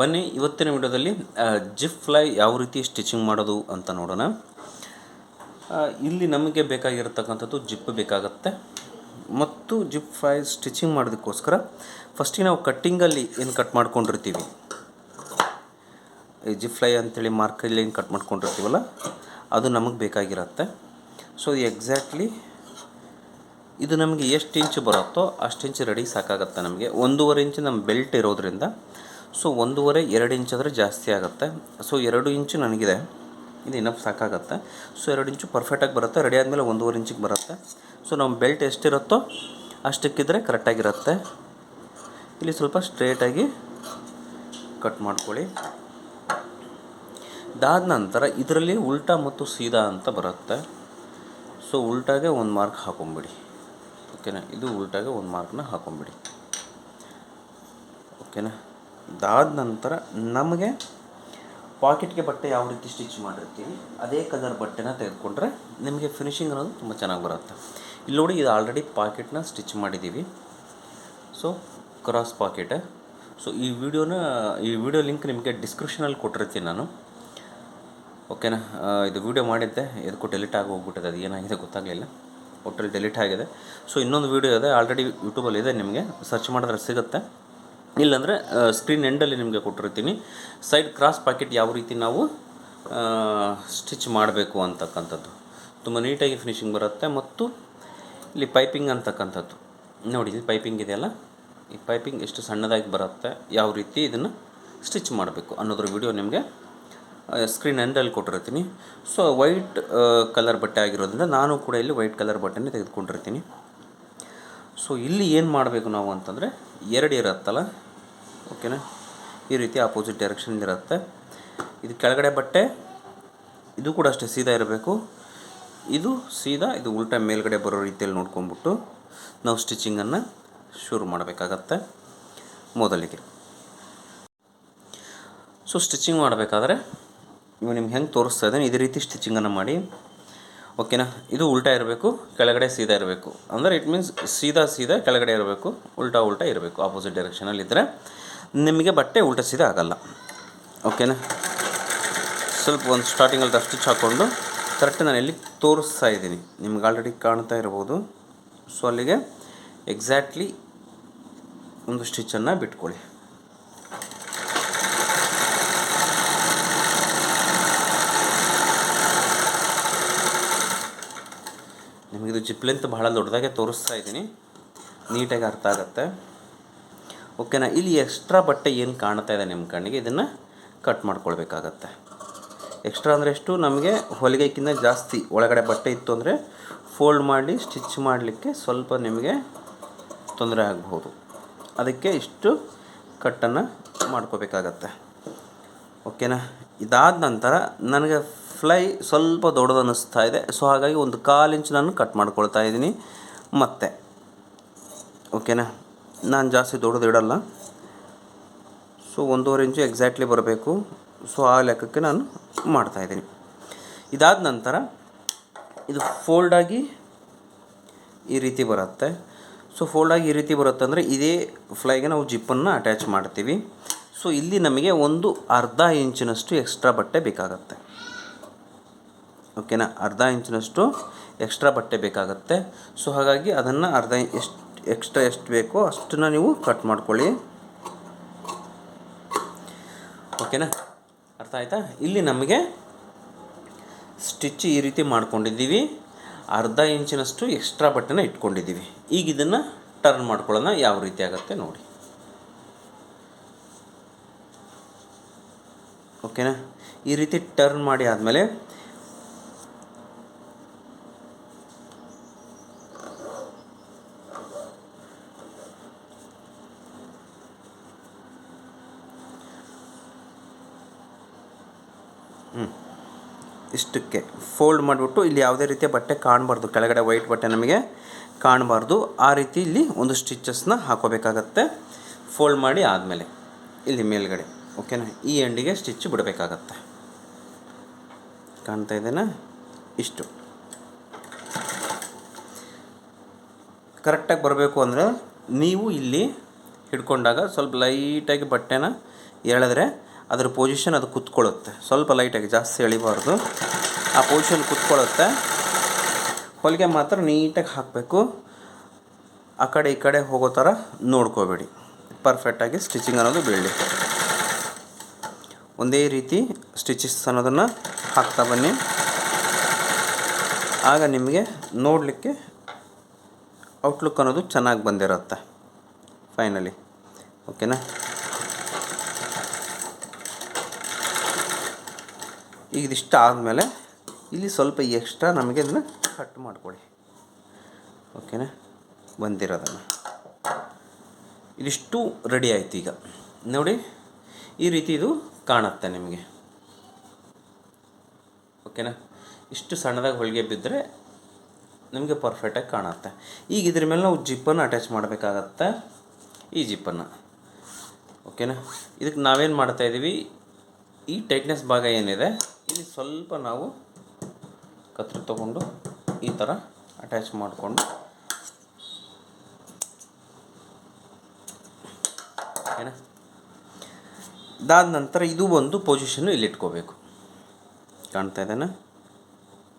ಬನ್ನಿ, ಇವತ್ತಿನ ವಿಡಿಯೋದಲ್ಲಿ ಜಿಪ್ ಫ್ಲೈ ಯಾವ ರೀತಿ ಸ್ಟಿಚಿಂಗ್ ಮಾಡೋದು ಅಂತ ನೋಡೋಣ. ಇಲ್ಲಿ ನಮಗೆ ಬೇಕಾಗಿರತಕ್ಕಂಥದ್ದು ಜಿಪ್ ಬೇಕಾಗತ್ತೆ. ಮತ್ತು ಜಿಪ್ ಫ್ಲೈ ಸ್ಟಿಚಿಂಗ್ ಮಾಡೋದಕ್ಕೋಸ್ಕರ ಫಸ್ಟಿಗೆ ನಾವು ಕಟ್ಟಿಂಗಲ್ಲಿ ಏನು ಕಟ್ ಮಾಡ್ಕೊಂಡಿರ್ತೀವಿ? ಈ ಜಿಪ್ ಫ್ಲೈ ಅಂಥೇಳಿ ಮಾರ್ಕಲ್ಲಿ ಏನು ಕಟ್ ಮಾಡ್ಕೊಂಡಿರ್ತೀವಲ್ಲ, ಅದು ನಮಗೆ ಬೇಕಾಗಿರತ್ತೆ. ಸೊ ಎಕ್ಸಾಕ್ಟ್ಲಿ ಇದು ನಮಗೆ ಎಷ್ಟು ಇಂಚ್ ಬರುತ್ತೋ ಅಷ್ಟು ಇಂಚ್ ರೆಡಿ ಸಾಕಾಗತ್ತೆ ನಮಗೆ. ಒಂದೂವರೆ ಇಂಚ್ ನಮ್ಮ ಬೆಲ್ಟ್ ಇರೋದ್ರಿಂದ ಸೊ ಒಂದೂವರೆ ಎರಡು ಇಂಚ್ ಆದರೆ ಜಾಸ್ತಿ ಆಗುತ್ತೆ. ಸೊ ಎರಡು ಇಂಚು ನನಗಿದೆ. ಇದು ಇನ್ನಫ್ ಸಾಕಾಗತ್ತೆ. ಸೊ ಎರಡು ಇಂಚು ಪರ್ಫೆಕ್ಟಾಗಿ ಬರುತ್ತೆ. ರೆಡಿ ಆದಮೇಲೆ ಒಂದೂವರೆ ಇಂಚಿಗೆ ಬರುತ್ತೆ. ಸೊ ನಮ್ಮ ಬೆಲ್ಟ್ ಎಷ್ಟಿರುತ್ತೋ ಅಷ್ಟಕ್ಕಿದ್ರೆ ಕರೆಕ್ಟಾಗಿರುತ್ತೆ ಇಲ್ಲಿ ಸ್ವಲ್ಪ ಸ್ಟ್ರೇಟಾಗಿ ಕಟ್ ಮಾಡ್ಕೊಳ್ಳಿ. ಇದಾದ ನಂತರ ಇದರಲ್ಲಿ ಉಲ್ಟಾ ಮತ್ತು ಸೀದಾ ಅಂತ ಬರುತ್ತೆ. ಸೊ ಉಲ್ಟಾಗೆ ಒಂದು ಮಾರ್ಕ್ ಹಾಕೊಂಬಿಡಿ. ಓಕೆನಾ ಇದು ಉಲ್ಟಾಗೆ ಒಂದು ಮಾರ್ಕ್ನ ಹಾಕೊಂಬಿಡಿ. ಓಕೆನಾ ಇದಾದ ನಂತರ ನಮಗೆ ಪಾಕೆಟ್ಗೆ ಬಟ್ಟೆ ಯಾವ ರೀತಿ ಸ್ಟಿಚ್ ಮಾಡಿರ್ತೀವಿ, ಅದೇ ಕಲರ್ ಬಟ್ಟೆನ ತೆಗೆದುಕೊಂಡ್ರೆ ನಿಮಗೆ ಫಿನಿಶಿಂಗ್ ಅನ್ನೋದು ತುಂಬ ಚೆನ್ನಾಗಿ ಬರುತ್ತೆ. ಇಲ್ಲಿ ನೋಡಿ ಇದು ಆಲ್ರೆಡಿ ಪಾಕೆಟ್ನ ಸ್ಟಿಚ್ ಮಾಡಿದ್ದೀವಿ ಸೊ ಕ್ರಾಸ್ ಪಾಕೆಟ್ ಸೊ ಈ ವಿಡಿಯೋನ ಈ ವಿಡಿಯೋ ಲಿಂಕ್ ನಿಮಗೆ ಡಿಸ್ಕ್ರಿಪ್ಷನಲ್ಲಿ ಕೊಟ್ಟಿರ್ತೀನಿ ನಾನು. ಓಕೆನಾ ಇದು ವಿಡಿಯೋ ಮಾಡಿದ್ದೆ, ಎದಕ್ಕೂ ಡೆಲಿಟ್ ಆಗಿ ಹೋಗ್ಬಿಟ್ಟಿದೆ, ಅದು ಏನಾಗಿದೆ ಗೊತ್ತಾಗಲಿಲ್ಲ. ಒಟ್ಟಲ್ಲಿ ಡೆಲಿಟ್ ಆಗಿದೆ. ಸೊ ಇನ್ನೊಂದು ವಿಡಿಯೋ ಇದೆ ಆಲ್ರೆಡಿ ಯೂಟ್ಯೂಬಲ್ಲಿ ಇದೆ, ನಿಮಗೆ ಸರ್ಚ್ ಮಾಡಿದ್ರೆ ಸಿಗುತ್ತೆ. ಇಲ್ಲಾಂದರೆ ಸ್ಕ್ರೀನ್ ಎಂಡಲ್ಲಿ ನಿಮಗೆ ಕೊಟ್ಟಿರ್ತೀನಿ. ಸೈಡ್ ಕ್ರಾಸ್ ಪಾಕೆಟ್ ಯಾವ ರೀತಿ ನಾವು ಸ್ಟಿಚ್ ಮಾಡಬೇಕು ಅಂತಕ್ಕಂಥದ್ದು. ತುಂಬ ನೀಟಾಗಿ ಫಿನಿಶಿಂಗ್ ಬರುತ್ತೆ ಮತ್ತು ಇಲ್ಲಿ ಪೈಪಿಂಗ್ ಅಂತಕ್ಕಂಥದ್ದು. ನೋಡಿ, ಇಲ್ಲಿ ಪೈಪಿಂಗ್ ಇದೆಯಲ್ಲ ಈ ಪೈಪಿಂಗ್ ಎಷ್ಟು ಸಣ್ಣದಾಗಿ ಬರುತ್ತೆ, ಯಾವ ರೀತಿ ಇದನ್ನು ಸ್ಟಿಚ್ ಮಾಡಬೇಕು ಅನ್ನೋದ್ರ ವಿಡಿಯೋ ನಿಮಗೆ ಸ್ಕ್ರೀನ್ ಎಂಡಲ್ಲಿ ಕೊಟ್ಟಿರ್ತೀನಿ. ಸೊ ವೈಟ್ ಕಲರ್ ಬಟ್ಟೆ ಆಗಿರೋದ್ರಿಂದ ನಾನು ಕೂಡ ಇಲ್ಲಿ ವೈಟ್ ಕಲರ್ ಬಟ್ಟೆನೇ ತೆಗೆದುಕೊಂಡಿರ್ತೀನಿ. ಸೊ ಇಲ್ಲಿ ಏನು ಮಾಡಬೇಕು ನಾವು ಅಂತಂದರೆ ಎರಡು ಇರುತ್ತಲ್ಲ? ಓಕೆನಾ ಈ ರೀತಿ ಆಪೋಸಿಟ್ ಡೈರೆಕ್ಷನ್ ಇರುತ್ತೆ. ಇದು ಕೆಳಗಡೆ ಬಟ್ಟೆ, ಇದು ಕೂಡ ಅಷ್ಟೇ ಸೀದಾ ಇರಬೇಕು. ಇದು ಸೀದಾ, ಇದು ಉಲ್ಟಾ ಮೇಲ್ಗಡೆ ಬರೋ ರೀತಿಯಲ್ಲಿ ನೋಡ್ಕೊಂಬಿಟ್ಟು ನಾವು ಸ್ಟಿಚಿಂಗನ್ನು ಶುರು ಮಾಡಬೇಕಾಗತ್ತೆ ಮೊದಲಿಗೆ. ಸೊ ಸ್ಟಿಚಿಂಗ್ ಮಾಡಬೇಕಾದ್ರೆ ಇವು ನಿಮ್ಗೆ ಹೆಂಗೆ ತೋರಿಸ್ತಾ ಇದ್ದೀನಿ, ಇದೇ ರೀತಿ ಸ್ಟಿಚಿಂಗನ್ನು ಮಾಡಿ ಓಕೆನಾ ಇದು ಉಲ್ಟಾ ಇರಬೇಕು, ಕೆಳಗಡೆ ಸೀದಾ ಇರಬೇಕು. ಅಂದರೆ ಇಟ್ ಮೀನ್ಸ್ ಸೀದಾ ಸೀದಾ ಕೆಳಗಡೆ ಇರಬೇಕು, ಉಲ್ಟಾ ಉಲ್ಟಾ ಇರಬೇಕು ಆಪೋಸಿಟ್ ಡೈರೆಕ್ಷನಲ್ಲಿ ಇದ್ದರೆ ನಿಮಗೆ ಬಟ್ಟೆ ಉಲ್ಟಾ ಸೀದಾ ಆಗಲ್ಲ. ಓಕೆನಾ ಸ್ವಲ್ಪ ಒಂದು ಸ್ಟಾರ್ಟಿಂಗಲ್ಲಿ ಸ್ಟಿಚ್ ಹಾಕ್ಕೊಂಡು ಕರೆಕ್ಟ್ ನಾನು ಎಲ್ಲಿ ತೋರಿಸ್ತಾ ಇದ್ದೀನಿ. ನಿಮ್ಗೆ ಆಲ್ರೆಡಿ ಕಾಣ್ತಾ ಇರ್ಬೋದು. ಸೊ ಅಲ್ಲಿಗೆ ಎಕ್ಸಾಕ್ಟ್ಲಿ ಒಂದು ಸ್ಟಿಚ್ಚನ್ನು ಬಿಟ್ಕೊಳ್ಳಿ. ನಿಮಗಿದು ಜಿಪ್ಲೆಂತ್ ಬಹಳ ದೊಡ್ಡದಾಗೆ ತೋರಿಸ್ತಾ ಇದ್ದೀನಿ. ನೀಟಾಗಿ ಅರ್ಥ ಆಗುತ್ತೆ. ಓಕೆನಾ ಇಲ್ಲಿ ಎಕ್ಸ್ಟ್ರಾ ಬಟ್ಟೆ ಏನು ಕಾಣ್ತಾ ಇದೆ ನಿಮ್ಮ ಕಣ್ಣಿಗೆ? ಇದನ್ನು ಕಟ್ ಮಾಡ್ಕೊಳ್ಬೇಕಾಗತ್ತೆ. ಎಕ್ಸ್ಟ್ರಾ ಅಂದರೆ ಎಷ್ಟು? ನಮಗೆ ಹೊಲಿಗೆಕ್ಕಿಂತ ಜಾಸ್ತಿ. ಒಳಗಡೆ ಬಟ್ಟೆ ಇತ್ತು ಅಂದರೆ ಫೋಲ್ಡ್ ಮಾಡಿ ಸ್ಟಿಚ್ ಮಾಡಲಿಕ್ಕೆ ಸ್ವಲ್ಪ ನಿಮಗೆ ತೊಂದರೆ ಆಗಬಹುದು. ಅದಕ್ಕೆ ಇಷ್ಟು ಕಟ್ಟನ್ನು ಮಾಡ್ಕೋಬೇಕಾಗತ್ತೆ. ಓಕೆನಾ ಇದಾದ ನಂತರ ನನಗೆ ಫ್ಲೈ ಸ್ವಲ್ಪ ದೊಡ್ಡದು ಅನ್ನಿಸ್ತಾ ಇದೆ. ಸೊ ಹಾಗಾಗಿ ಒಂದು ಕಾಲು ಇಂಚು ನಾನು ಕಟ್ ಮಾಡ್ಕೊಳ್ತಾ ಇದ್ದೀನಿ. ಮತ್ತೆ ಓಕೆನಾ ನಾನು ಜಾಸ್ತಿ ದೊಡ್ಡದು ಇಡಲ್ಲ. ಸೊ ಒಂದೂವರೆ ಇಂಚು ಎಕ್ಸಾಕ್ಟ್ಲಿ ಬರಬೇಕು. ಸೊ ಆ ಲೆಕ್ಕಕ್ಕೆ ನಾನು ಮಾಡ್ತಾಯಿದ್ದೀನಿ ಇದಾದ ನಂತರ ಇದು ಫೋಲ್ಡಾಗಿ ಈ ರೀತಿ ಬರುತ್ತೆ. ಸೊ ಫೋಲ್ಡಾಗಿ ಈ ರೀತಿ ಬರುತ್ತೆ ಅಂದರೆ ಇದೇ ಫ್ಲೈಗೆ ನಾವು ಜಿಪ್ಪನ್ನು ಅಟ್ಯಾಚ್ ಮಾಡ್ತೀವಿ. ಸೊ ಇಲ್ಲಿ ನಮಗೆ ಒಂದು ಅರ್ಧ ಇಂಚಿನಷ್ಟು ಎಕ್ಸ್ಟ್ರಾ ಬಟ್ಟೆ ಬೇಕಾಗತ್ತೆ. ಓಕೆನಾ? ಅರ್ಧ ಇಂಚಿನಷ್ಟು ಎಕ್ಸ್ಟ್ರಾ ಬಟ್ಟೆ ಬೇಕಾಗುತ್ತೆ. ಸೊ, ಹಾಗಾಗಿ ಅದನ್ನು ಅರ್ಧ ಎಷ್ಟು, ಎಕ್ಸ್ಟ್ರಾ ಎಷ್ಟು ಬೇಕೋ ಅಷ್ಟನ್ನು ನೀವು ಕಟ್ ಮಾಡ್ಕೊಳ್ಳಿ. ಓಕೆನಾ? ಅರ್ಥ ಆಯಿತಾ? ಇಲ್ಲಿ ನಮಗೆ ಸ್ಟಿಚ್ ಈ ರೀತಿ ಮಾಡ್ಕೊಂಡಿದ್ದೀವಿ. ಅರ್ಧ ಇಂಚಿನಷ್ಟು ಎಕ್ಸ್ಟ್ರಾ ಬಟ್ಟೆನ ಇಟ್ಕೊಂಡಿದ್ದೀವಿ. ಈಗ ಇದನ್ನು ಟರ್ನ್ ಮಾಡ್ಕೊಳ್ಳೋಣ ಯಾವ ರೀತಿ ಆಗುತ್ತೆ ನೋಡಿ. ಓಕೆನಾ? ಈ ರೀತಿ ಟರ್ನ್ ಮಾಡಿ ಆದಮೇಲೆ ಫೋಲ್ಡ್ ಮಾಡಿಬಿಟ್ಟು ಇಲ್ಲಿ ಯಾವುದೇ ರೀತಿಯ ಬಟ್ಟೆ ಕಾಣಬಾರ್ದು. ಕೆಳಗಡೆ ವೈಟ್ ಬಟ್ಟೆ ನಮಗೆ ಕಾಣಬಾರ್ದು. ಆ ರೀತಿ ಇಲ್ಲಿ ಒಂದು ಸ್ಟಿಚಸ್ನ ಹಾಕೋಬೇಕಾಗತ್ತೆ. ಫೋಲ್ಡ್ ಮಾಡಿ ಆದಮೇಲೆ ಇಲ್ಲಿ ಮೇಲ್ಗಡೆ ಓಕೆನಾ ಈ ಎಂಡಿಗೆ ಸ್ಟಿಚ್ ಬಿಡಬೇಕಾಗತ್ತೆ. ಕಾಣ್ತಾ ಇದೆನಾ? ಇಷ್ಟು. ಕರೆಕ್ಟಾಗಿ ಬರಬೇಕು ಅಂದರೆ ನೀವು ಇಲ್ಲಿ ಹಿಡ್ಕೊಂಡಾಗ ಸ್ವಲ್ಪ ಲೈಟಾಗಿ ಬಟ್ಟೆನ ಎಳೆದ್ರೆ ಅದ್ರ ಪೊಸಿಷನ್ ಅದು ಕುತ್ಕೊಳ್ಳುತ್ತೆ. ಸ್ವಲ್ಪ ಲೈಟಾಗಿ ಜಾಸ್ತಿ ಎಳಿಬಾರ್ದು. ಆ ಪೊಸಿಷನ್ ಕುತ್ಕೊಳ್ಳುತ್ತೆ. ಹೊಲಿಗೆ ಮಾತ್ರ ನೀಟಾಗಿ ಹಾಕಬೇಕು. ಆ ಕಡೆ ಈ ಕಡೆ ಹೋಗೋ ಥರ ನೋಡ್ಕೋಬೇಡಿ. ಪರ್ಫೆಕ್ಟಾಗಿ ಸ್ಟಿಚಿಂಗ್ ಅನ್ನೋದು ಬೀಳಲಿ. ಒಂದೇ ರೀತಿ ಸ್ಟಿಚಸ್ ಅನ್ನೋದನ್ನು ಹಾಕ್ತಾ ಬನ್ನಿ. ಆಗ ನಿಮಗೆ ನೋಡಲಿಕ್ಕೆ ಔಟ್ಲುಕ್ ಅನ್ನೋದು ಚೆನ್ನಾಗಿ ಬಂದಿರುತ್ತೆ. ಫೈನಲಿ ಓಕೆನಾ ಈಗ ಇದಿಷ್ಟು ಆದಮೇಲೆ ಇಲ್ಲಿ ಸ್ವಲ್ಪ ಎಕ್ಸ್ಟ್ರಾ ನಮಗೆ ಅದನ್ನು ಕಟ್ ಮಾಡಿಕೊಡಿ. ಓಕೆನಾ ಬಂದಿರೋದನ್ನು. ಇದಿಷ್ಟು ರೆಡಿ ಆಯಿತು ಈಗ. ನೋಡಿ, ಈ ರೀತಿ ಇದು ಕಾಣುತ್ತೆ ನಿಮಗೆ. ಓಕೆನಾ ಇಷ್ಟು ಸಣ್ಣದಾಗಿ ಹೊಳಿಗೆ ಬಿದ್ದರೆ ನಿಮಗೆ ಪರ್ಫೆಕ್ಟಾಗಿ ಕಾಣುತ್ತೆ. ಈಗ ಇದ್ರ ಮೇಲೆ ನಾವು ಜಿಪ್ಪನ್ನು ಅಟ್ಯಾಚ್ ಮಾಡಬೇಕಾಗತ್ತೆ. ಈ ಜಿಪ್ಪನ್ನು. ಓಕೆನಾ ಇದಕ್ಕೆ ನಾವೇನು ಮಾಡ್ತಾಯಿದ್ದೀವಿ ಈ ಟೈಟ್ನೆಸ್ ಭಾಗ ಏನಿದೆ? ಇಲ್ಲಿ ಸ್ವಲ್ಪ ನಾವು ಕತ್ರಿ ತಗೊಂಡು ಈ ಥರ ಅಟ್ಯಾಚ್ ಮಾಡಿಕೊಂಡು ಏನ? ಇದಾದ ನಂತರ ಇದು ಒಂದು ಪೊಸಿಷನ್ನು ಇಲ್ಲಿ ಇಟ್ಕೋಬೇಕು. ಕಾಣ್ತಾ ಇದ್ದಾನೆ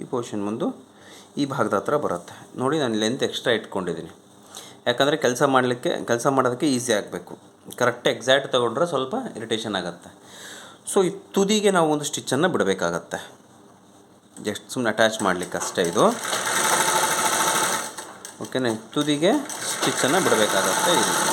ಈ ಪೊಸಿಷನ್ ಬಂದು ಈ ಭಾಗದ ಹತ್ರ ಬರುತ್ತೆ. ನೋಡಿ ನಾನು ಲೆಂತ್ ಎಕ್ಸ್ಟ್ರಾ ಇಟ್ಕೊಂಡಿದ್ದೀನಿ. ಯಾಕಂದರೆ ಕೆಲಸ ಮಾಡಲಿಕ್ಕೆ, ಕೆಲಸ ಮಾಡೋದಕ್ಕೆ ಈಸಿ ಆಗಬೇಕು. ಕರೆಕ್ಟ್ ಎಕ್ಸಾಕ್ಟ್ ತೊಗೊಂಡ್ರೆ ಸ್ವಲ್ಪ ಇರಿಟೇಷನ್ ಆಗುತ್ತೆ. ಸೊ ಈ ತುದಿಗೆ ನಾವು ಒಂದು ಸ್ಟಿಚ್ಚನ್ನು ಬಿಡಬೇಕಾಗತ್ತೆ. ಜಸ್ಟ್ ಸುಮ್ಮನೆ ಅಟ್ಯಾಚ್ ಮಾಡಲಿಕ್ಕೆ ಅಷ್ಟೇ ಇದು. ಓಕೆನಾ ತುದಿಗೆ ಸ್ಟಿಚ್ಚನ್ನು ಬಿಡಬೇಕಾಗತ್ತೆ ಈ ರೀತಿ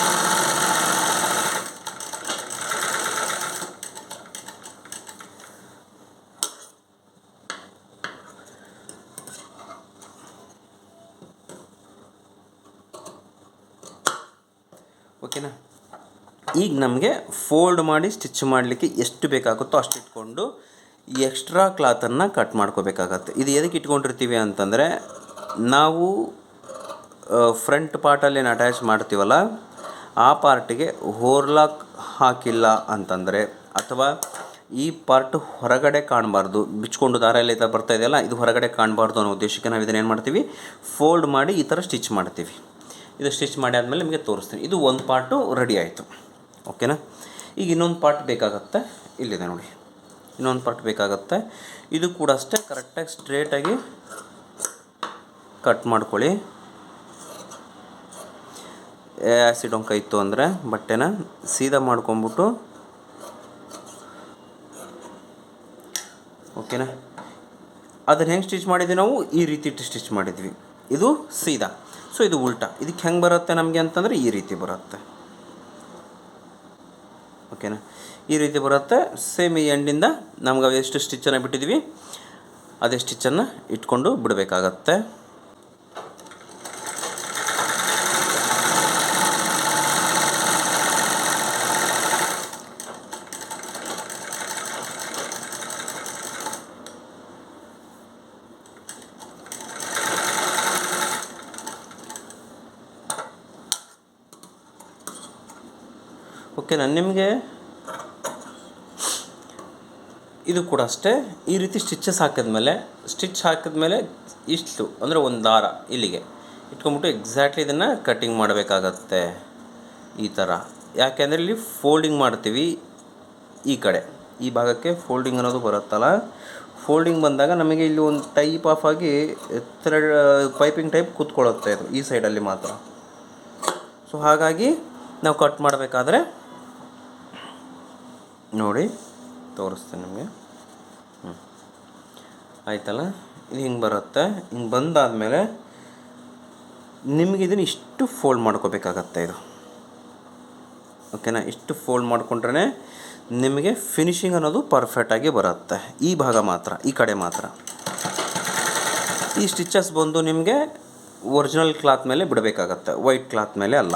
ಓಕೆನಾ ಈಗ ನಮಗೆ ಫೋಲ್ಡ್ ಮಾಡಿ ಸ್ಟಿಚ್ ಮಾಡಲಿಕ್ಕೆ ಎಷ್ಟು ಬೇಕಾಗುತ್ತೋ ಅಷ್ಟು ಇಟ್ಕೊಂಡು ಎಕ್ಸ್ಟ್ರಾ ಕ್ಲಾತನ್ನು ಕಟ್ ಮಾಡ್ಕೋಬೇಕಾಗತ್ತೆ. ಇದು ಎದಕ್ಕೆ ಇಟ್ಕೊಂಡಿರ್ತೀವಿ ಅಂತಂದರೆ, ನಾವು ಫ್ರಂಟ್ ಪಾರ್ಟಲ್ಲಿ ಏನು ಅಟ್ಯಾಚ್ ಮಾಡ್ತೀವಲ್ಲ, ಆ ಪಾರ್ಟಿಗೆ ಹೋರ್ಲಾಕ್ ಹಾಕಿಲ್ಲ ಅಂತಂದರೆ, ಅಥವಾ ಈ ಪಾರ್ಟ್ ಹೊರಗಡೆ ಕಾಣಬಾರ್ದು, ಬಿಚ್ಕೊಂಡು ದಾರ ಎಲ್ಲ ಬರ್ತಾ ಇದೆಯಲ್ಲ, ಇದು ಹೊರಗಡೆ ಕಾಣಬಾರ್ದು ಅನ್ನೋ ಉದ್ದೇಶಕ್ಕೆ ನಾವು ಇದನ್ನು ಏನು ಮಾಡ್ತೀವಿ? ಫೋಲ್ಡ್ ಮಾಡಿ ಈ ಥರ ಸ್ಟಿಚ್ ಮಾಡ್ತೀವಿ. ಇದು ಸ್ಟಿಚ್ ಮಾಡಿ ಆದಮೇಲೆ ನಿಮಗೆ ತೋರಿಸ್ತೀನಿ. ಇದು ಒಂದು ಪಾರ್ಟು ರೆಡಿ ಆಯಿತು. ಓಕೆನಾ? ಈಗ ಇನ್ನೊಂದು ಪಾರ್ಟ್ ಬೇಕಾಗತ್ತೆ. ಇಲ್ಲಿದೆ ನೋಡಿ. ಇನ್ನೊಂದು ಪಾರ್ಟ್ ಬೇಕಾಗತ್ತೆ. ಇದು ಕೂಡ ಅಷ್ಟೇ ಕರೆಕ್ಟಾಗಿ ಸ್ಟ್ರೇಟಾಗಿ ಕಟ್ ಮಾಡ್ಕೊಳ್ಳಿ. ಆ್ಯಸಿಡ್ ಒಂಕ ಇತ್ತು ಅಂದರೆ ಬಟ್ಟೆನ ಸೀದಾ ಮಾಡ್ಕೊಂಬಿಟ್ಟು ಓಕೆನಾ? ಅದನ್ನು ಹೆಂಗೆ ಸ್ಟಿಚ್ ಮಾಡಿದ್ವಿ ನಾವು? ಈ ರೀತಿ ಸ್ಟಿಚ್ ಮಾಡಿದ್ವಿ. ಇದು ಸೀದಾ. ಸೊ ಇದು ಉಲ್ಟಾ. ಇದಕ್ಕೆ ಹೆಂಗೆ ಬರುತ್ತೆ ನಮಗೆ ಅಂತಂದರೆ ಈ ರೀತಿ ಬರುತ್ತೆ. ಓಕೆನಾ? ಈ ರೀತಿ ಬರುತ್ತೆ. ಸೇಮ್ ಈ ಎಂಡಿಂದ ನಮ್ಗೆ ಎಷ್ಟು ಸ್ಟಿಚ್ಚನ್ನು ಬಿಟ್ಟಿದ್ದೀವಿ ಅದೇ ಸ್ಟಿಚ್ಚನ್ನು ಇಟ್ಕೊಂಡು ಬಿಡಬೇಕಾಗತ್ತೆ. ಓಕೆನಾ? ನಿಮಗೆ ಇದು ಕೂಡ ಅಷ್ಟೇ. ಈ ರೀತಿ ಸ್ಟಿಚಸ್ ಹಾಕಿದ್ಮೇಲೆ ಸ್ಟಿಚ್ ಹಾಕಿದ್ಮೇಲೆ ಇಷ್ಟು, ಅಂದರೆ ಒಂದು ದಾರ ಇಲ್ಲಿಗೆ. ಇಟ್ಕೊಂಬಿಟ್ಟು ಎಕ್ಸಾಕ್ಟ್ಲಿ ಇದನ್ನು ಕಟ್ಟಿಂಗ್ ಮಾಡಬೇಕಾಗತ್ತೆ ಈ ಥರ ಯಾಕೆಂದರೆ ಇಲ್ಲಿ ಫೋಲ್ಡಿಂಗ್ ಮಾಡ್ತೀವಿ ಈ ಕಡೆ. ಈ ಭಾಗಕ್ಕೆ ಫೋಲ್ಡಿಂಗ್ ಅನ್ನೋದು ಬರುತ್ತಲ್ಲ. ಫೋಲ್ಡಿಂಗ್ ಬಂದಾಗ ನಮಗೆ ಇಲ್ಲಿ ಒಂದು ಟೈಪ್ ಆಫ್ ಆಗಿ ಥ್ರೆಡ್ ಪೈಪಿಂಗ್ ಟೈಪ್ ಕೂತ್ಕೊಳ್ಳುತ್ತೆ ಇದು, ಈ ಸೈಡಲ್ಲಿ ಮಾತ್ರ. ಸೊ ಹಾಗಾಗಿ ನಾವು ಕಟ್ ಮಾಡಬೇಕಾದ್ರೆ, ನೋಡಿ. ತೋರಿಸ್ತೀನಿ ನಿಮಗೆ. ಹ್ಞೂ ಆಯ್ತಲ್ಲ? ಇದು ಹಿಂಗೆ ಬರುತ್ತೆ. ಹಿಂಗೆ ಬಂದಾದಮೇಲೆ ನಿಮಗೆ ಇದನ್ನು ಇಷ್ಟು ಫೋಲ್ಡ್ ಮಾಡ್ಕೋಬೇಕಾಗತ್ತೆ ಇದು. ಓಕೆನಾ ಇಷ್ಟು ಫೋಲ್ಡ್ ಮಾಡಿಕೊಂಡ್ರೆ ನಿಮಗೆ ಫಿನಿಶಿಂಗ್ ಅನ್ನೋದು ಪರ್ಫೆಕ್ಟಾಗಿ ಬರುತ್ತೆ. ಈ ಭಾಗ ಮಾತ್ರ, ಈ ಕಡೆ ಮಾತ್ರ. ಈ ಸ್ಟಿಚಸ್ ಬಂದು ನಿಮಗೆ ಒರಿಜಿನಲ್ ಕ್ಲಾತ್ ಮೇಲೆ ಬಿಡಬೇಕಾಗತ್ತೆ. ವೈಟ್ ಕ್ಲಾತ್ ಮೇಲೆ ಅಲ್ಲ.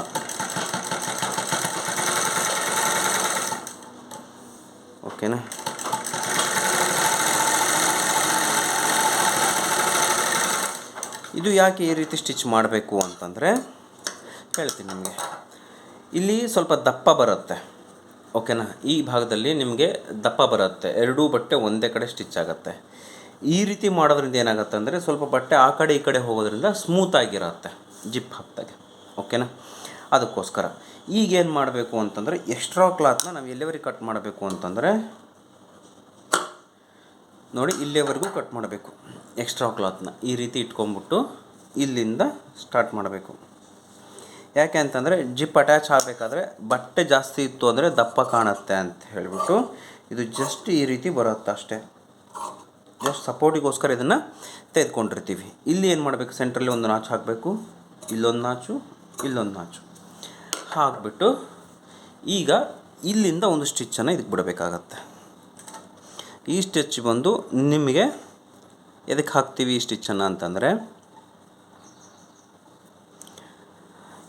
ಓಕೆನಾ? ಇದು ಯಾಕೆ ಈ ರೀತಿ ಸ್ಟಿಚ್ ಮಾಡಬೇಕು ಅಂತಂದರೆ, ಹೇಳ್ತೀನಿ ನಿಮಗೆ. ಇಲ್ಲಿ ಸ್ವಲ್ಪ ದಪ್ಪ ಬರುತ್ತೆ, ಓಕೆನಾ? ಈ ಭಾಗದಲ್ಲಿ ನಿಮಗೆ ದಪ್ಪ ಬರುತ್ತೆ, ಎರಡೂ ಬಟ್ಟೆ ಒಂದೇ ಕಡೆ ಸ್ಟಿಚ್ ಆಗುತ್ತೆ. ಈ ರೀತಿ ಮಾಡೋದ್ರಿಂದ ಏನಾಗುತ್ತೆ ಅಂದರೆ ಸ್ವಲ್ಪ ಬಟ್ಟೆ ಆ ಕಡೆ ಈ ಕಡೆ ಹೋಗೋದ್ರಿಂದ ಸ್ಮೂತ್ ಆಗಿರುತ್ತೆ, ಜಿಪ್ ಹಾಕ್ದಾಗೆ ಓಕೆನಾ? ಅದಕ್ಕೋಸ್ಕರ. ಈಗ ಏನು ಮಾಡಬೇಕು ಅಂತಂದರೆ ಎಕ್ಸ್ಟ್ರಾ ಕ್ಲಾತ್ನ ನಾವು ಎಲ್ಲಿವರೆಗೆ ಕಟ್ ಮಾಡಬೇಕು ಅಂತಂದರೆ, ನೋಡಿ ಇಲ್ಲಿವರೆಗೂ ಕಟ್ ಮಾಡಬೇಕು. ಎಕ್ಸ್ಟ್ರಾ ಕ್ಲಾತ್ನ ಈ ರೀತಿ ಇಟ್ಕೊಂಡ್ಬಿಟ್ಟು ಇಲ್ಲಿಂದ ಸ್ಟಾರ್ಟ್ ಮಾಡಬೇಕು. ಯಾಕೆ ಅಂತಂದರೆ ಜಿಪ್ ಅಟ್ಯಾಚ್ ಆಗಬೇಕಾದ್ರೆ ಬಟ್ಟೆ ಜಾಸ್ತಿ ಇತ್ತು ಅಂದರೆ ದಪ್ಪ ಕಾಣುತ್ತೆ ಅಂತ ಹೇಳಿಬಿಟ್ಟು ಇದು ಜಸ್ಟ್ ಈ ರೀತಿ ಬರುತ್ತೆ ಅಷ್ಟೇ. ಜಸ್ಟ್ ಸಪೋರ್ಟಿಗೋಸ್ಕರ ಇದನ್ನು ತೆಗೆದುಕೊಂಡಿರ್ತೀವಿ. ಇಲ್ಲಿ ಏನು ಮಾಡಬೇಕು? ಸೆಂಟ್ರಲ್ಲಿ ಒಂದು ನಾಚು ಹಾಕಬೇಕು. ಇಲ್ಲೊಂದು ನಾಚು ಇಲ್ಲೊಂದು ನಾಚು ಹಾಕ್ಬಿಟ್ಟು ಈಗ ಇಲ್ಲಿಂದ ಒಂದು ಸ್ಟಿಚ್ಚನ್ನು ಇದಕ್ಕೆ ಬಿಡಬೇಕಾಗತ್ತೆ. ಈ ಸ್ಟಿಚ್ ಬಂದು ನಿಮಗೆ ಎದಕ್ಕೆ ಹಾಕ್ತೀವಿ ಈ ಸ್ಟಿಚ್ಚನ್ನು ಅಂತಂದರೆ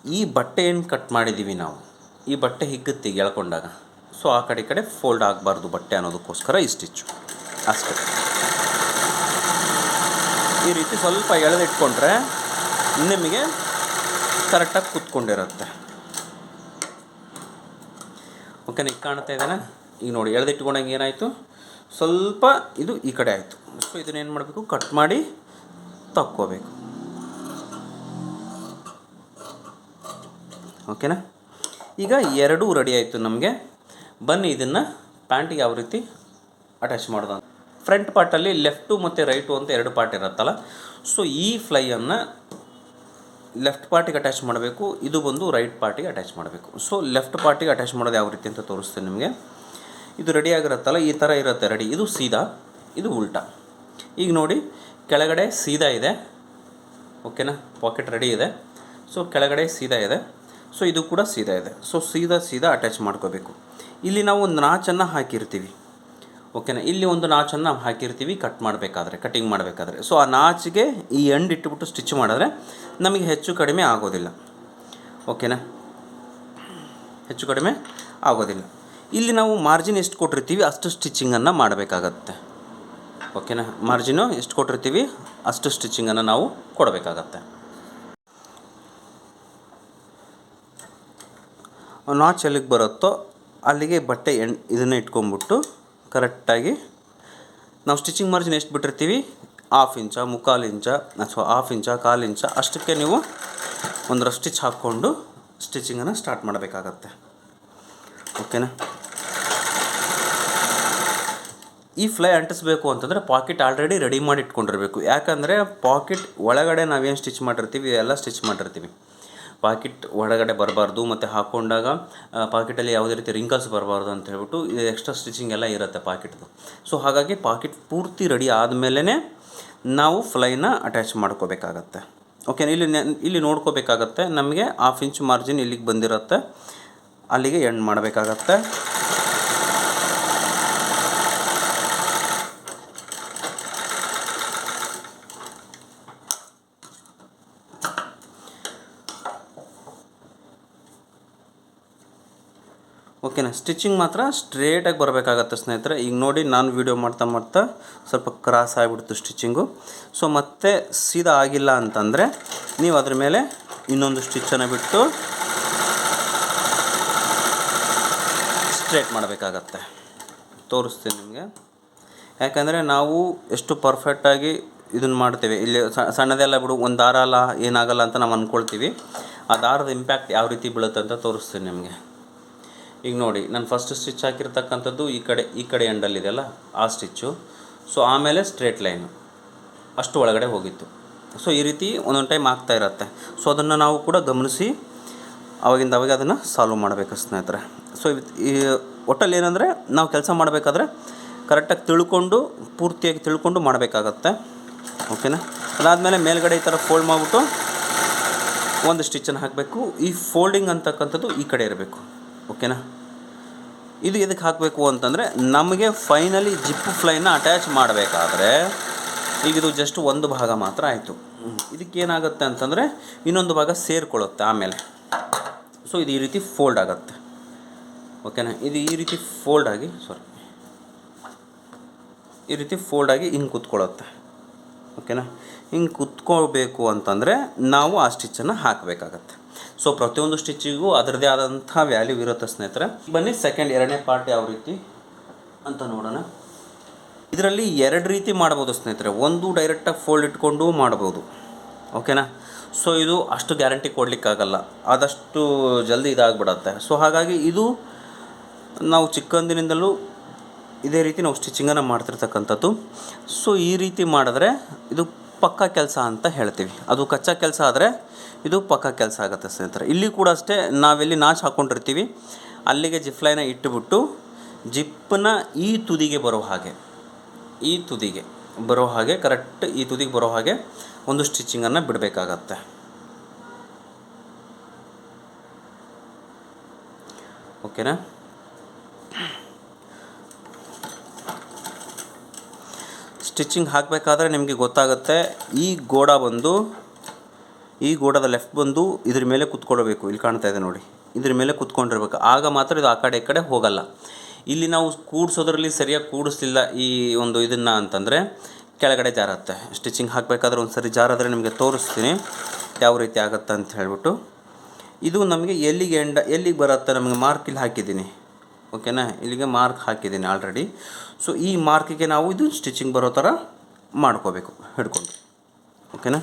ಈ ಬಟ್ಟೆ ಏನು ಕಟ್ ಮಾಡಿದ್ದೀವಿ ನಾವು. ಈ ಬಟ್ಟೆ ಹಿಗ್ಗುತ್ತೆ ಎಳ್ಕೊಂಡಾಗ. ಸೊ, ಆ ಕಡೆ ಕಡೆ ಫೋಲ್ಡ್ ಆಗಬಾರ್ದು ಬಟ್ಟೆ ಅನ್ನೋದಕ್ಕೋಸ್ಕರ ಈ ಸ್ಟಿಚ್ಚು. ಅಷ್ಟೇ. ಈ ರೀತಿ ಸ್ವಲ್ಪ ಎಳೆದಿಟ್ಕೊಂಡ್ರೆ ನಿಮಗೆ ಕರೆಕ್ಟಾಗಿ ಕೂತ್ಕೊಂಡಿರುತ್ತೆ. ಓಕೆ ಈಗ ಕಾಣ್ತಾ ಇದ್ದಾನೆ. ಈಗ ನೋಡಿ ಎಳೆದಿಟ್ಕೊಂಡಂಗೆ ಏನಾಯಿತು? ಸ್ವಲ್ಪ ಇದು ಈ ಕಡೆ ಆಯಿತು. ಸೊ ಇದನ್ನೇನು ಮಾಡಬೇಕು? ಕಟ್ ಮಾಡಿ ತಕ್ಕೋಬೇಕು. ಓಕೆನಾ ಈಗ ಎರಡೂ ರೆಡಿ ಆಯಿತು ನಮಗೆ. ಬನ್ನಿ, ಇದನ್ನು ಪ್ಯಾಂಟಿಗೆ ಯಾವ ರೀತಿ ಅಟ್ಯಾಚ್ ಮಾಡೋದು ಫ್ರಂಟ್ ಪಾರ್ಟಲ್ಲಿ ಲೆಫ್ಟು ಮತ್ತು ರೈಟು ಅಂತ ಎರಡು ಪಾರ್ಟ್ ಇರುತ್ತಲ್ಲ. ಸೊ ಈ ಫ್ಲೈಯನ್ನು ಲೆಫ್ಟ್ ಪಾರ್ಟಿಗೆ ಅಟ್ಯಾಚ್ ಮಾಡಬೇಕು, ಇದು ಬಂದು ರೈಟ್ ಪಾರ್ಟಿಗೆ ಅಟ್ಯಾಚ್ ಮಾಡಬೇಕು. ಸೊ ಲೆಫ್ಟ್ ಪಾರ್ಟಿಗೆ ಅಟ್ಯಾಚ್ ಮಾಡೋದು ಯಾವ ರೀತಿ ಅಂತ ತೋರಿಸ್ತೀನಿ ನಿಮಗೆ. ಇದು ರೆಡಿ ಆಗಿರುತ್ತಲ್ಲ, ಈ ಥರ ಇರುತ್ತೆ ರೆಡಿ ಇದು ಸೀದಾ, ಇದು ಉಲ್ಟಾ. ಈಗ ನೋಡಿ, ಕೆಳಗಡೆ ಸೀದಾ ಇದೆ. ಓಕೆನಾ ಪಾಕೆಟ್ ರೆಡಿ ಇದೆ. ಸೊ ಕೆಳಗಡೆ ಸೀದಾ ಇದೆ. ಸೊ ಇದು ಕೂಡ ಸೀದಾ ಇದೆ. ಸೊ ಸೀದಾ ಸೀದಾ ಅಟ್ಯಾಚ್ ಮಾಡ್ಕೋಬೇಕು. ಇಲ್ಲಿ ನಾವು ಒಂದು ನಾಚನ್ನು ಹಾಕಿರ್ತೀವಿ. ಓಕೆನಾ? ಇಲ್ಲಿ ಒಂದು ನಾಚನ್ನು ಹಾಕಿರ್ತೀವಿ ಕಟ್ ಮಾಡಬೇಕಾದ್ರೆ ಕಟಿಂಗ್ ಮಾಡಬೇಕಾದ್ರೆ. ಸೊ ಆ ನಾಚಿಗೆ ಈ ಎಂಡ್ ಇಟ್ಟುಬಿಟ್ಟು ಸ್ಟಿಚ್ ಮಾಡಿದ್ರೆ ನಮಗೆ ಹೆಚ್ಚು ಕಡಿಮೆ ಆಗೋದಿಲ್ಲ. ಓಕೆನಾ? ಹೆಚ್ಚು ಕಡಿಮೆ ಆಗೋದಿಲ್ಲ. ಇಲ್ಲಿ ನಾವು ಮಾರ್ಜಿನ್ ಎಷ್ಟು ಕೊಟ್ಟಿರ್ತೀವಿ, ಅಷ್ಟು ಸ್ಟಿಚ್ಚಿಂಗನ್ನು ಮಾಡಬೇಕಾಗತ್ತೆ. ಓಕೆನಾ? ಮಾರ್ಜಿನು ಎಷ್ಟು ಕೊಟ್ಟಿರ್ತೀವಿ, ಅಷ್ಟು ಸ್ಟಿಚ್ಚಿಂಗನ್ನು ನಾವು ಕೊಡಬೇಕಾಗತ್ತೆ. ನಾಚ್ ಎಲ್ಲಿಗೆ ಬರುತ್ತೋ ಅಲ್ಲಿಗೆ ಬಟ್ಟೆ ಎಣ್ ಇದನ್ನು ಇಟ್ಕೊಂಡ್ಬಿಟ್ಟು ಕರೆಕ್ಟಾಗಿ ನಾವು ಸ್ಟಿಚಿಂಗ್ ಮಾರ್ಜಿನ್ ಎಷ್ಟು ಬಿಟ್ಟಿರ್ತೀವಿ? ಹಾಫ್ ಇಂಚ, ಮುಕ್ಕಾಲು ಇಂಚ ಅಥವಾ ಹಾಫ್ ಇಂಚ, ಕಾಲು ಇಂಚ ಅಷ್ಟಕ್ಕೆ ನೀವು ಒಂದರ ಸ್ಟಿಚ್ ಹಾಕ್ಕೊಂಡು ಸ್ಟಿಚಿಂಗನ್ನು ಸ್ಟಾರ್ಟ್ ಮಾಡಬೇಕಾಗತ್ತೆ. ಓಕೆನಾ? ಈ ಫ್ಲೈ ಅಂಟಿಸ್ಬೇಕು ಅಂತಂದರೆ ಪಾಕೆಟ್ ಆಲ್ರೆಡಿ ರೆಡಿ ಮಾಡಿ ಇಟ್ಕೊಂಡಿರಬೇಕು ಯಾಕಂದರೆ ಪಾಕೆಟ್ ಒಳಗಡೆ ನಾವೇನು ಸ್ಟಿಚ್ ಮಾಡಿರ್ತೀವಿ, ಎಲ್ಲ ಸ್ಟಿಚ್ ಮಾಡಿರ್ತೀವಿ. ಪಾಕೆಟ್ ಒಳಗಡೆ ಬರಬಾರ್ದು ಮತ್ತು ಹಾಕ್ಕೊಂಡಾಗ ಪಾಕಿಟಲ್ಲಿ ಯಾವುದೇ ರೀತಿ ರಿಂಕಲ್ಸ್ ಬರಬಾರ್ದು ಅಂತ ಹೇಳ್ಬಿಟ್ಟು ಎಕ್ಸ್ಟ್ರಾ ಸ್ಟಿಚಿಂಗ್ ಎಲ್ಲ ಇರುತ್ತೆ ಪಾಕಿಟ್ದು. ಸೊ ಹಾಗಾಗಿ ಪಾಕೆಟ್ ಪೂರ್ತಿ ರೆಡಿ ಆದಮೇಲೆ ನಾವು ಫ್ಲೈನ ಅಟ್ಯಾಚ್ ಮಾಡ್ಕೋಬೇಕಾಗತ್ತೆ. ಓಕೆ ಇಲ್ಲಿ ಇಲ್ಲಿ ನೋಡ್ಕೋಬೇಕಾಗತ್ತೆ, ನಮಗೆ ಹಾಫ್ ಇಂಚ್ ಮಾರ್ಜಿನ್ ಇಲ್ಲಿಗೆ ಬಂದಿರುತ್ತೆ. ಅಲ್ಲಿಗೆ ಎಂಡ್ ಮಾಡಬೇಕಾಗತ್ತೆ. ಓಕೆನಾ? ಸ್ಟಿಚಿಂಗ್ ಮಾತ್ರ ಸ್ಟ್ರೇಟಾಗಿ ಬರಬೇಕಾಗತ್ತೆ ಸ್ನೇಹಿತರೆ. ಈಗ ನೋಡಿ, ನಾನು ವೀಡಿಯೋ ಮಾಡ್ತಾ ಮಾಡ್ತಾ ಸ್ವಲ್ಪ ಕ್ರಾಸ್ ಆಗಿಬಿಡ್ತು ಸ್ಟಿಚಿಂಗು. ಸೊ ಮತ್ತೆ ಸೀದಾ ಆಗಿಲ್ಲ ಅಂತಂದರೆ ನೀವು ಅದ್ರ ಮೇಲೆ ಇನ್ನೊಂದು ಸ್ಟಿಚ್ಚನ್ನು ಬಿಟ್ಟು ಸ್ಟ್ರೇಟ್ ಮಾಡಬೇಕಾಗತ್ತೆ. ತೋರಿಸ್ತೀನಿ ನಿಮಗೆ. ಯಾಕಂದರೆ ನಾವು ಎಷ್ಟು ಪರ್ಫೆಕ್ಟಾಗಿ ಇದನ್ನು ಮಾಡ್ತೇವೆ. ಇಲ್ಲಿ ಸಣ್ಣದೆಲ್ಲ ಬಿಡು, ಒಂದು ದಾರ ಅಲ್ಲ, ಏನಾಗಲ್ಲ ಅಂತ ನಾವು ಅಂದ್ಕೊಳ್ತೀವಿ ಆ ದಾರದ ಇಂಪ್ಯಾಕ್ಟ್ ಯಾವ ರೀತಿ ಬೀಳುತ್ತೆ ಅಂತ ತೋರಿಸ್ತೀನಿ ನಿಮಗೆ. ಈಗ ನೋಡಿ, ನಾನು ಫಸ್ಟ್ ಸ್ಟಿಚ್ ಹಾಕಿರ್ತಕ್ಕಂಥದ್ದು ಈ ಕಡೆ ಈ ಕಡೆ ಎಂಡಲ್ಲಿದೆಯಲ್ಲ ಆ ಸ್ಟಿಚ್ಚು ಸೊ ಆಮೇಲೆ ಸ್ಟ್ರೇಟ್ ಲೈನು ಅಷ್ಟು ಒಳಗಡೆ ಹೋಗಿತ್ತು. ಸೊ ಈ ರೀತಿ ಒಂದೊಂದು ಟೈಮ್ ಆಗ್ತಾ ಇರುತ್ತೆ. ಸೊ ಅದನ್ನು ನಾವು ಕೂಡ ಗಮನಿಸಿ ಅವಾಗಿಂದ ಅವಾಗ ಅದನ್ನು ಸಾಲ್ವ್ ಮಾಡಬೇಕು ಸ್ನೇಹಿತರೆ. ಸೊ ಈ ಒಟ್ಟಲ್ಲಿ ಏನಂದರೆ, ನಾವು ಕೆಲಸ ಮಾಡಬೇಕಾದ್ರೆ ಕರೆಕ್ಟಾಗಿ ತಿಳ್ಕೊಂಡು, ಪೂರ್ತಿಯಾಗಿ ತಿಳ್ಕೊಂಡು ಮಾಡಬೇಕಾಗತ್ತೆ. ಓಕೆನಾ ಅದಾದಮೇಲೆ ಮೇಲ್ಗಡೆ ಈ ಥರ ಫೋಲ್ಡ್ ಮಾಡಿಬಿಟ್ಟು ಒಂದು ಸ್ಟಿಚನ್ನು ಹಾಕಬೇಕು. ಈ ಫೋಲ್ಡಿಂಗ್ ಅಂತಕ್ಕಂಥದ್ದು ಈ ಕಡೆ ಇರಬೇಕು. ಓಕೆನಾ? ಇದು ಎದಕ್ಕೆ ಹಾಕಬೇಕು ಅಂತಂದರೆ ನಮಗೆ ಫೈನಲಿ ಜಿಪ್ ಫ್ಲೈನ ಅಟ್ಯಾಚ್ ಮಾಡಬೇಕಾದ್ರೆ ಈಗ ಇದು ಜಸ್ಟ್ ಒಂದು ಭಾಗ ಮಾತ್ರ ಆಯಿತು. ಇದಕ್ಕೇನಾಗುತ್ತೆ ಅಂತಂದರೆ ಇನ್ನೊಂದು ಭಾಗ ಸೇರಿಕೊಳ್ಳುತ್ತೆ ಆಮೇಲೆ. ಸೊ ಇದು ಈ ರೀತಿ ಫೋಲ್ಡ್ ಆಗುತ್ತೆ. ಓಕೆನಾ? ಇದು ಈ ರೀತಿ ಫೋಲ್ಡ್ ಆಗಿ ಸಾರಿ ಈ ರೀತಿ ಫೋಲ್ಡ್ ಆಗಿ ಹಿಂಗೆ ಕೂತ್ಕೊಳ್ಳುತ್ತೆ. ಓಕೆನಾ ಹಿಂಗೆ ಕುತ್ಕೋಬೇಕು ಅಂತಂದರೆ ನಾವು ಆ ಸ್ಟಿಚ್ಚನ್ನು ಹಾಕಬೇಕಾಗತ್ತೆ. ಸೊ ಪ್ರತಿಯೊಂದು ಸ್ಟಿಚ್ಚಿಗೂ ಅದರದೇ ಆದಂಥ ವ್ಯಾಲ್ಯೂ ಇರುತ್ತೆ ಸ್ನೇಹಿತರೆ. ಬನ್ನಿ ಸೆಕೆಂಡ್ ಎರಡನೇ ಪಾರ್ಟ್ ಯಾವ ರೀತಿ ಅಂತ ನೋಡೋಣ. ಇದರಲ್ಲಿ ಎರಡು ರೀತಿ ಮಾಡ್ಬೋದು ಸ್ನೇಹಿತರೆ. ಒಂದು ಡೈರೆಕ್ಟಾಗಿ ಫೋಲ್ಡ್ ಇಟ್ಕೊಂಡು ಮಾಡ್ಬೋದು. ಓಕೆನಾ ಸೊ ಇದು ಅಷ್ಟು ಗ್ಯಾರಂಟಿ ಕೊಡಲಿಕ್ಕಾಗಲ್ಲ. ಆದಷ್ಟು ಜಲ್ದಿ ಇದಾಗ್ಬಿಡತ್ತೆ. ಸೊ ಹಾಗಾಗಿ ಇದು ನಾವು ಚಿಕ್ಕಂದಿನಿಂದಲೂ ಇದೇ ರೀತಿ ನಾವು ಸ್ಟಿಚಿಂಗನ್ನು ಮಾಡ್ತಿರ್ತಕ್ಕಂಥದ್ದು. ಸೊ ಈ ರೀತಿ ಮಾಡಿದ್ರೆ ಇದು ಪಕ್ಕ ಕೆಲಸ ಅಂತ ಹೇಳ್ತೀವಿ. ಅದು ಕಚ್ಚಾ ಕೆಲಸ ಆದರೆ ಇದು ಪಕ್ಕ ಕೆಲಸ ಆಗುತ್ತೆ ಸ್ನೇಹಿತರೆ. ಇಲ್ಲಿ ಕೂಡ ಅಷ್ಟೇ ನಾವೆಲ್ಲಿ ನಾಚ್ ಹಾಕ್ಕೊಂಡಿರ್ತೀವಿ ಅಲ್ಲಿಗೆ ಜಿಫ್ಲೈನ ಇಟ್ಟುಬಿಟ್ಟು ಜಿಪ್ಪನ್ನ ಈ ತುದಿಗೆ ಬರೋ ಹಾಗೆ, ಈ ತುದಿಗೆ ಬರೋ ಹಾಗೆ, ಕರೆಕ್ಟ್ ಈ ತುದಿಗೆ ಬರೋ ಹಾಗೆ ಒಂದು ಸ್ಟಿಚಿಂಗನ್ನು ಬಿಡಬೇಕಾಗತ್ತೆ. ಓಕೆನಾ ಸ್ಟಿಚಿಂಗ್ ಹಾಕಬೇಕಾದ್ರೆ ನಿಮಗೆ ಗೊತ್ತಾಗುತ್ತೆ, ಈ ಗೋಡ ಬಂದು, ಈ ಗೋಡದ ಲೆಫ್ಟ್ ಬಂದು ಇದ್ರ ಮೇಲೆ ಕುತ್ಕೊಳ್ಬೇಕು. ಇಲ್ಲಿ ಕಾಣ್ತಾ ಇದೆ ನೋಡಿ. ಇದ್ರ ಮೇಲೆ ಕುತ್ಕೊಂಡಿರ್ಬೇಕು. ಆಗ ಮಾತ್ರ ಇದು ಆ ಕಡೆ ಈ ಕಡೆ ಹೋಗಲ್ಲ. ಇಲ್ಲಿ ನಾವು ಕೂಡಿಸೋದ್ರಲ್ಲಿ ಸರಿಯಾಗಿ ಕೂಡಿಸ್ಲಿಲ್ಲ ಈ ಒಂದು ಇದನ್ನು ಅಂತಂದರೆ ಕೆಳಗಡೆ ಜಾರತ್ತೆ. ಸ್ಟಿಚಿಂಗ್ ಹಾಕಬೇಕಾದ್ರೆ ಒಂದು ಸರಿ ಜಾರಾದರೆ ನಿಮಗೆ ತೋರಿಸ್ತೀನಿ ಯಾವ ರೀತಿ ಆಗುತ್ತೆ ಅಂತ ಹೇಳ್ಬಿಟ್ಟು. ಇದು ನಮಗೆ ಎಲ್ಲಿಗೆ ಎಂಡ ಎಲ್ಲಿಗೆ ಬರುತ್ತೆ? ನಮಗೆ ಮಾರ್ಕ್ ಇಲ್ಲಿ ಹಾಕಿದ್ದೀನಿ. ಓಕೆನಾ? ಇಲ್ಲಿಗೆ ಮಾರ್ಕ್ ಹಾಕಿದ್ದೀನಿ ಆಲ್ರೆಡಿ. ಸೊ ಈ ಮಾರ್ಕಿಗೆ ನಾವು ಇದು ಸ್ಟಿಚಿಂಗ್ ಬರೋ ಥರ ಮಾಡ್ಕೋಬೇಕು, ಹಿಡ್ಕೊಂಡು. ಓಕೆನಾ?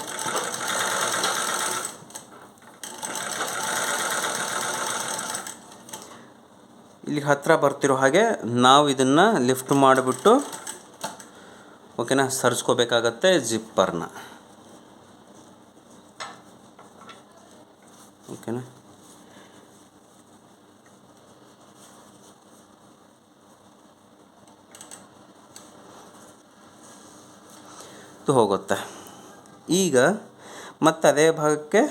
ಇಲ್ಲಿ ಹತ್ತಿರ ಬರ್ತಿರೋ ಹಾಗೆ ನಾವು ಇದನ್ನು ಲಿಫ್ಟ್ ಮಾಡಿಬಿಟ್ಟು, ಓಕೆನಾ, ಸರಿಸ್ಕೋಬೇಕಾಗತ್ತೆ ಜಿಪ್ಪರ್ನ ಓಕೆನಾ? ಇದು ಹೋಗುತ್ತೆ. ಈಗ ಮತ್ತೆ ಅದೇ ಭಾಗಕ್ಕೆ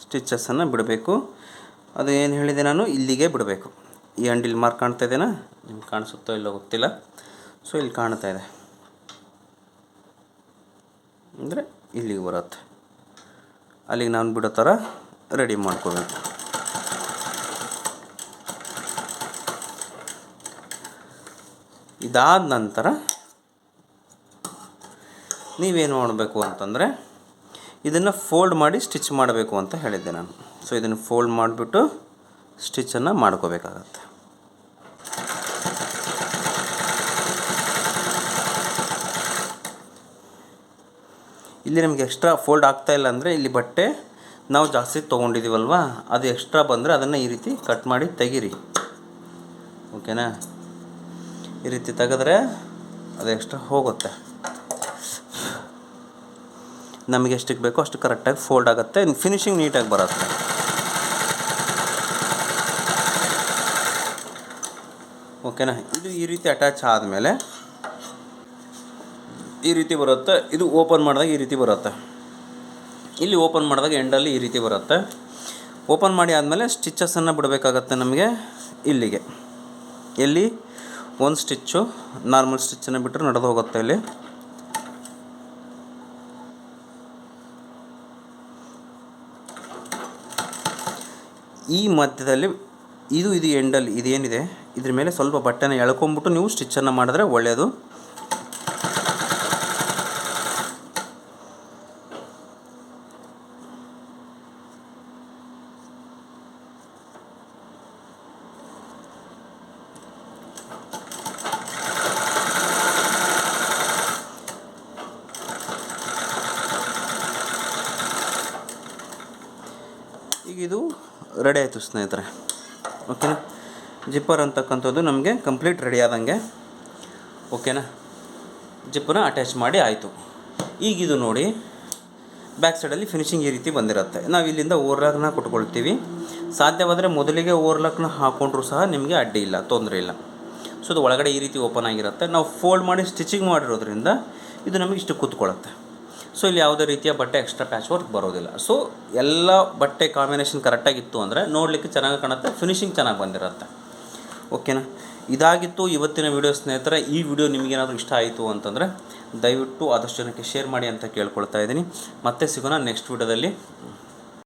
ಸ್ಟಿಚಸ್ಸನ್ನು ಬಿಡಬೇಕು. ಅದು ಏನು ಹೇಳಿದೆ ನಾನು? ಇಲ್ಲಿಗೆ ಬಿಡಬೇಕು. ಈ ಅಂಡಿಲ್ ಮಾರ್ಕ್ ಕಾಣ್ತಾ ಇದೆಯಾ ನಿಮ್ಗೆ ಕಾಣಿಸುತ್ತೋ ಇಲ್ಲೋ ಗೊತ್ತಿಲ್ಲ. ಸೊ ಇಲ್ಲಿ ಕಾಣ್ತಾ ಇದೆ. ಅಂದರೆ ಇಲ್ಲಿಗೆ ಬರುತ್ತೆ. ಅಲ್ಲಿಗೆ ನಾನು ಬಿಡೋ ಥರ ರೆಡಿ ಮಾಡ್ಕೋಬೇಕು. ಇದಾದ ನಂತರ ನೀವೇನು ಮಾಡಬೇಕು ಅಂತಂದರೆ ಇದನ್ನು ಫೋಲ್ಡ್ ಮಾಡಿ ಸ್ಟಿಚ್ ಮಾಡಬೇಕು ಅಂತ ಹೇಳಿದ್ದೆ ನಾನು. ಸೊ ಇದನ್ನು ಫೋಲ್ಡ್ ಮಾಡಿಬಿಟ್ಟು ಸ್ಟಿಚ್ಚನ್ನು ಮಾಡ್ಕೋಬೇಕಾಗತ್ತೆ. ಇಲ್ಲಿ ನಮಗೆ ಎಕ್ಸ್ಟ್ರಾ ಫೋಲ್ಡ್ ಆಗ್ತಾ ಇಲ್ಲ ಅಂದರೆ ಇಲ್ಲಿ ಬಟ್ಟೆ ನಾವು ಜಾಸ್ತಿ ತೊಗೊಂಡಿದ್ದೀವಲ್ವಾ ಅದು ಎಕ್ಸ್ಟ್ರಾ ಬಂದರೆ ಅದನ್ನು ಈ ರೀತಿ ಕಟ್ ಮಾಡಿ ತೆಗೀರಿ. ಓಕೆನಾ ಈ ರೀತಿ ತೆಗೆದ್ರೆ ಅದು ಎಕ್ಸ್ಟ್ರಾ ಹೋಗುತ್ತೆ. ನಮಗೆ ಎಷ್ಟಕ್ಕೆ ಬೇಕೋ ಅಷ್ಟು ಕರೆಕ್ಟಾಗಿ ಫೋಲ್ಡ್ ಆಗುತ್ತೆ. ಫಿನಿಶಿಂಗ್ ನೀಟಾಗಿ ಬರುತ್ತೆ. ಓಕೆನಾ ಇದು ಈ ರೀತಿ ಅಟ್ಯಾಚ್ ಆದಮೇಲೆ ಈ ರೀತಿ ಬರುತ್ತೆ. ಇದು ಓಪನ್ ಮಾಡಿದಾಗ ಈ ರೀತಿ ಬರುತ್ತೆ. ಇಲ್ಲಿ ಓಪನ್ ಮಾಡಿದಾಗ ಎಂಡಲ್ಲಿ ಈ ರೀತಿ ಬರುತ್ತೆ. ಓಪನ್ ಮಾಡಿ ಆದಮೇಲೆ ಸ್ಟಿಚಸನ್ನು ಬಿಡಬೇಕಾಗತ್ತೆ ನಮಗೆ ಇಲ್ಲಿಗೆ. ಎಲ್ಲಿ? ಒಂದು ಸ್ಟಿಚ್ಚು, ನಾರ್ಮಲ್ ಸ್ಟಿಚ್ಚನ್ನು ಬಿಟ್ಟರೆ ನಡೆದು ಹೋಗುತ್ತೆ ಇಲ್ಲಿ. ಈ ಮಧ್ಯದಲ್ಲಿ ಇದು ಇದು ಎಂಡಲ್ಲಿ ಇದೇನಿದೆ? ಇದ್ರ ಮೇಲೆ ಸ್ವಲ್ಪ ಬಟ್ಟೆನ ಎಳ್ಕೊಂಬಿಟ್ಟು ನೀವು ಸ್ಟಿಚ್ಚನ್ನು ಮಾಡಿದ್ರೆ ಒಳ್ಳೆಯದು ಈಗ ಇದು ರೆಡಿ ಆಯಿತು ಸ್ನೇಹಿತರೆ. ಓಕೆನಾ ಜಿಪ್ಪರ್ ಅಂತಕ್ಕಂಥದ್ದು ನಮಗೆ ಕಂಪ್ಲೀಟ್ ರೆಡಿ ಆದಂಗೆ. ಓಕೆನಾ ಜಿಪ್ಪನ್ನ ಅಟ್ಯಾಚ್ ಮಾಡಿ ಆಯಿತು. ಈಗ ಇದು ನೋಡಿ ಬ್ಯಾಕ್ ಸೈಡಲ್ಲಿ ಫಿನಿಶಿಂಗ್ ಈ ರೀತಿ ಬಂದಿರುತ್ತೆ. ನಾವು ಇಲ್ಲಿಂದ ಓರ್ಲಾಕ್ನ ಕೊಟ್ಕೊಳ್ತೀವಿ. ಸಾಧ್ಯವಾದರೆ ಮೊದಲಿಗೆ ಓರ್ಲಾಕ್ನ ಹಾಕ್ಕೊಂಡ್ರೂ ಸಹ ನಿಮಗೆ ಅಡ್ಡಿ ಇಲ್ಲ, ತೊಂದರೆ ಇಲ್ಲ. ಸೊ ಅದು ಒಳಗಡೆ ಈ ರೀತಿ ಓಪನ್ ಆಗಿರುತ್ತೆ. ನಾವು ಫೋಲ್ಡ್ ಮಾಡಿ ಸ್ಟಿಚಿಂಗ್ ಮಾಡಿರೋದ್ರಿಂದ ಇದು ನಮಗೆ ಇಷ್ಟು ಕೂತ್ಕೊಳ್ಳುತ್ತೆ ಸೊ ಇಲ್ಲಿ ಯಾವುದೇ ರೀತಿಯ ಬಟ್ಟೆ ಎಕ್ಸ್ಟ್ರಾ ಪ್ಯಾಚ್ ವರ್ಕ್ ಬರೋದಿಲ್ಲ. ಸೊ ಎಲ್ಲ ಬಟ್ಟೆ ಕಾಂಬಿನೇಷನ್ ಕರೆಕ್ಟಾಗಿತ್ತು ಅಂದರೆ ನೋಡಲಿಕ್ಕೆ ಚೆನ್ನಾಗಿ ಕಾಣುತ್ತೆ ಫಿನಿಶಿಂಗ್ ಚೆನ್ನಾಗಿ ಬಂದಿರುತ್ತೆ. ಓಕೆನಾ ಇದಾಗಿತ್ತು ಇವತ್ತಿನ ವಿಡಿಯೋ ಸ್ನೇಹಿತರೆ. ಈ ವಿಡಿಯೋ ನಿಮಗೇನಾದರೂ ಇಷ್ಟ ಆಯಿತು ಅಂತಂದರೆ ದಯವಿಟ್ಟು ಆದಷ್ಟು ಜನಕ್ಕೆ ಶೇರ್ ಮಾಡಿ ಅಂತ ಕೇಳ್ಕೊಳ್ತಾ ಇದ್ದೀನಿ. ಮತ್ತೆ ಸಿಗೋಣ ನೆಕ್ಸ್ಟ್ ವಿಡಿಯೋದಲ್ಲಿ